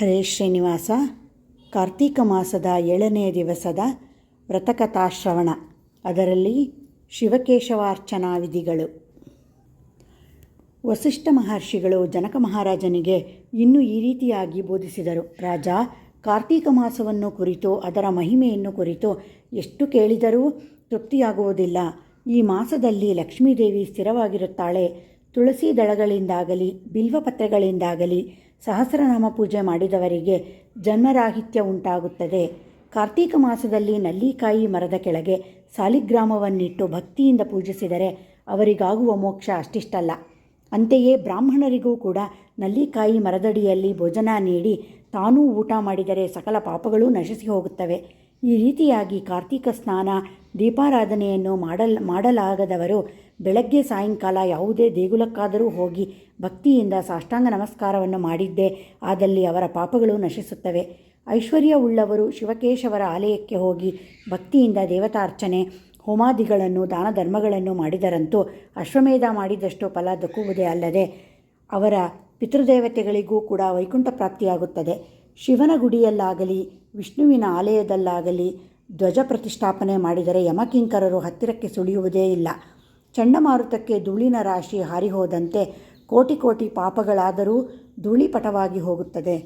ಹರೇ ಶ್ರೀನಿವಾಸ. ಕಾರ್ತೀಕ ಮಾಸದ ಏಳನೇ ದಿವಸದ ವ್ರತಕಥಾಶ್ರವಣ. ಅದರಲ್ಲಿ ಶಿವಕೇಶವಾರ್ಚನಾ ವಿಧಿಗಳು ವಸಿಷ್ಠ ಮಹರ್ಷಿಗಳು ಜನಕ ಮಹಾರಾಜನಿಗೆ ಇನ್ನೂ ಈ ರೀತಿಯಾಗಿ ಬೋಧಿಸಿದರು. ರಾಜ, ಕಾರ್ತೀಕ ಮಾಸವನ್ನು ಕುರಿತು, ಅದರ ಮಹಿಮೆಯನ್ನು ಕುರಿತು ಎಷ್ಟು ಕೇಳಿದರೂ ತೃಪ್ತಿಯಾಗುವುದಿಲ್ಲ. ಈ ಮಾಸದಲ್ಲಿ ಲಕ್ಷ್ಮೀದೇವಿ ಸ್ಥಿರವಾಗಿರುತ್ತಾಳೆ. ತುಳಸಿ ದಳಗಳಿಂದಾಗಲಿ, ಬಿಲ್ವಪತ್ರೆಗಳಿಂದಾಗಲಿ ಸಹಸ್ರನಾಮ ಪೂಜೆ ಮಾಡಿದವರಿಗೆ ಜನ್ಮರಾಹಿತ್ಯ ಉಂಟಾಗುತ್ತದೆ. ಕಾರ್ತೀಕ ಮಾಸದಲ್ಲಿ ನಲ್ಲಿಕಾಯಿ ಮರದ ಕೆಳಗೆ ಸಾಲಿಗ್ರಾಮವನ್ನಿಟ್ಟು ಭಕ್ತಿಯಿಂದ ಪೂಜಿಸಿದರೆ ಅವರಿಗಾಗುವ ಮೋಕ್ಷ ಅಷ್ಟಿಷ್ಟಲ್ಲ. ಅಂತೆಯೇ ಬ್ರಾಹ್ಮಣರಿಗೂ ಕೂಡ ನಲ್ಲಿಕಾಯಿ ಮರದಡಿಯಲ್ಲಿ ಭೋಜನ ನೀಡಿ ತಾನೂ ಊಟ ಮಾಡಿದರೆ ಸಕಲ ಪಾಪಗಳೂ ನಶಿಸಿ ಹೋಗುತ್ತವೆ ಈ ರೀತಿಯಾಗಿ ಕಾರ್ತೀಕ ಸ್ನಾನ, ದೀಪಾರಾಧನೆಯನ್ನು ಮಾಡಲ್, ಮಾಡಲಾಗದವರು ಬೆಳಗ್ಗೆ ಸಾಯಂಕಾಲ ಯಾವುದೇ ದೇಗುಲಕ್ಕಾದರೂ ಹೋಗಿ ಭಕ್ತಿಯಿಂದ ಸಾಷ್ಟಾಂಗ ನಮಸ್ಕಾರವನ್ನು ಮಾಡಿದ್ದೇ ಆದಲ್ಲಿ ಅವರ ಪಾಪಗಳು ನಶಿಸುತ್ತವೆ. ಐಶ್ವರ್ಯ ಉಳ್ಳವರು ಶಿವಕೇಶವರ ಆಲಯಕ್ಕೆ ಹೋಗಿ ಭಕ್ತಿಯಿಂದ ದೇವತಾರ್ಚನೆ, ಹೋಮಾದಿಗಳನ್ನು ದಾನ ಧರ್ಮಗಳನ್ನು ಮಾಡಿದರಂತೂ ಅಶ್ವಮೇಧ ಮಾಡಿದಷ್ಟು ಫಲ ದಕ್ಕುವುದೇ ಅಲ್ಲದೆ ಅವರ ಪಿತೃದೇವತೆಗಳಿಗೂ ಕೂಡ ವೈಕುಂಠ ಪ್ರಾಪ್ತಿಯಾಗುತ್ತದೆ. ಶಿವನ ಗುಡಿಯಲ್ಲಾಗಲಿ, ವಿಷ್ಣುವಿನ ಆಲಯದಲ್ಲಾಗಲಿ ಧ್ವಜ ಪ್ರತಿಷ್ಠಾಪನೆ ಮಾಡಿದರೆ ಯಮಕಿಂಕರರು ಹತ್ತಿರಕ್ಕೆ ಸುಳಿಯುವುದೇ ಇಲ್ಲ. ಚಂಡಮಾರುತಕ್ಕೆ ಧೂಳಿನ ರಾಶಿ ಹಾರಿಹೋದಂತೆ ಕೋಟಿ ಕೋಟಿ ಪಾಪಗಳಾದರೂ ಧೂಳಿಪಟವಾಗಿ ಹೋಗುತ್ತದೆ.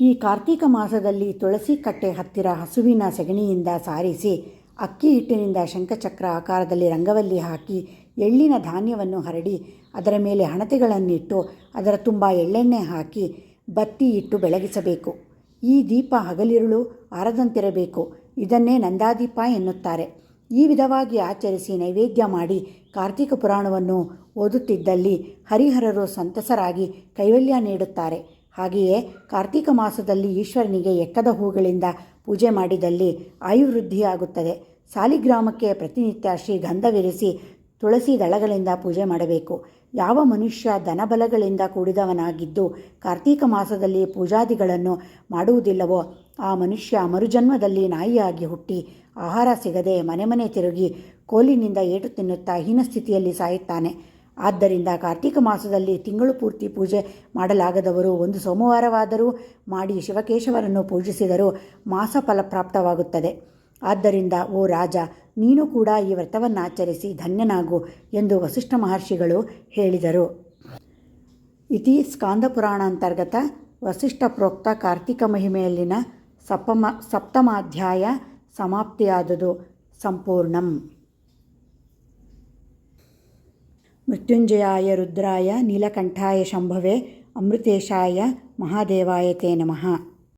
ಈ ಕಾರ್ತೀಕ ಮಾಸದಲ್ಲಿ ತುಳಸಿ ಕಟ್ಟೆ ಹತ್ತಿರ ಹಸುವಿನ ಸೆಗಣಿಯಿಂದ ಸಾರಿಸಿ, ಅಕ್ಕಿ ಹಿಟ್ಟಿನಿಂದ ಶಂಖಚಕ್ರ ಆಕಾರದಲ್ಲಿ ರಂಗವಲ್ಲಿ ಹಾಕಿ ಎಳ್ಳಿನ ಧಾನ್ಯವನ್ನು ಹರಡಿ, ಅದರ ಮೇಲೆ ಹಣತೆಗಳನ್ನಿಟ್ಟು ಅದರ ತುಂಬ ಎಳ್ಳೆಣ್ಣೆ ಹಾಕಿ ಬತ್ತಿ ಇಟ್ಟು ಬೆಳಗಿಸಬೇಕು. ಈ ದೀಪ ಹಗಲಿರುಳು ಆರದಂತಿರಬೇಕು ಇದನ್ನೇ ನಂದಾದೀಪ ಎನ್ನುತ್ತಾರೆ. ಈ ವಿಧವಾಗಿ ಆಚರಿಸಿ ನೈವೇದ್ಯ ಮಾಡಿ ಕಾರ್ತಿಕ ಪುರಾಣವನ್ನು ಓದುತ್ತಿದ್ದಲ್ಲಿ ಹರಿಹರರು ಸಂತಸರಾಗಿ ಕೈವಲ್ಯ ನೀಡುತ್ತಾರೆ. ಹಾಗೆಯೇ ಕಾರ್ತಿಕ ಮಾಸದಲ್ಲಿ ಈಶ್ವರನಿಗೆ ಎಕ್ಕದ ಹೂಗಳಿಂದ ಪೂಜೆ ಮಾಡಿದಲ್ಲಿ ಆಯುವೃದ್ಧಿಯಾಗುತ್ತದೆ. ಸಾಲಿಗ್ರಾಮಕ್ಕೆ ಪ್ರತಿನಿತ್ಯ ಶ್ರೀಗಂಧವಿರಿಸಿ ತುಳಸಿ ದಳಗಳಿಂದ ಪೂಜೆ ಮಾಡಬೇಕು. ಯಾವ ಮನುಷ್ಯ ಧನಬಲಗಳಿಂದ ಕೂಡಿದವನಾಗಿದ್ದು ಕಾರ್ತೀಕ ಮಾಸದಲ್ಲಿ ಪೂಜಾದಿಗಳನ್ನು ಮಾಡುವುದಿಲ್ಲವೋ, ಆ ಮನುಷ್ಯ ಮರುಜನ್ಮದಲ್ಲಿ ನಾಯಿಯಾಗಿ ಹುಟ್ಟಿ ಆಹಾರ ಸಿಗದೆ ಮನೆ ಮನೆ ತಿರುಗಿ ಕೋಲಿನಿಂದ ಏಟು ತಿನ್ನುತ್ತಾ ಹೀನಸ್ಥಿತಿಯಲ್ಲಿ ಸಾಯುತ್ತಾನೆ. ಆದ್ದರಿಂದ ಕಾರ್ತೀಕ ಮಾಸದಲ್ಲಿ ತಿಂಗಳು ಪೂರ್ತಿ ಪೂಜೆ ಮಾಡಲಾಗದವರು ಒಂದು ಸೋಮವಾರವಾದರೂ ಮಾಡಿ ಶಿವಕೇಶವರನ್ನು ಪೂಜಿಸಿದರೂ ಮಾಸ ಫಲಪ್ರಾಪ್ತವಾಗುತ್ತದೆ ಆದ್ದರಿಂದ, ಓ ರಾಜ, ನೀನು ಕೂಡ ಈ ವ್ರತವನ್ನಾಚರಿಸಿ ಧನ್ಯನಾಗು ಎಂದು ವಸಿಷ್ಠ ಮಹರ್ಷಿಗಳು ಹೇಳಿದರು. ಇತಿ ಸ್ಕಾಂದ ಪುರಾಣಾಂತರ್ಗತ ವಸಿಷ್ಠ ಪ್ರೋಕ್ತ ಕಾರ್ತಿಕ ಮಹಿಮೆಯಲ್ಲಿನ ಸಪ್ತಮ ಸಪ್ತಮಾಧ್ಯಾಯ ಸಮಾಪ್ತಿಯಾದುದು ಸಂಪೂರ್ಣಂ. ಮೃತ್ಯುಂಜಯಾಯ ರುದ್ರಾಯ ನೀಲಕಂಠಾಯ ಶಂಭವೆ ಅಮೃತೇಶಾಯ ಮಹಾದೇವಾಯ ತೇ ನಮಃ.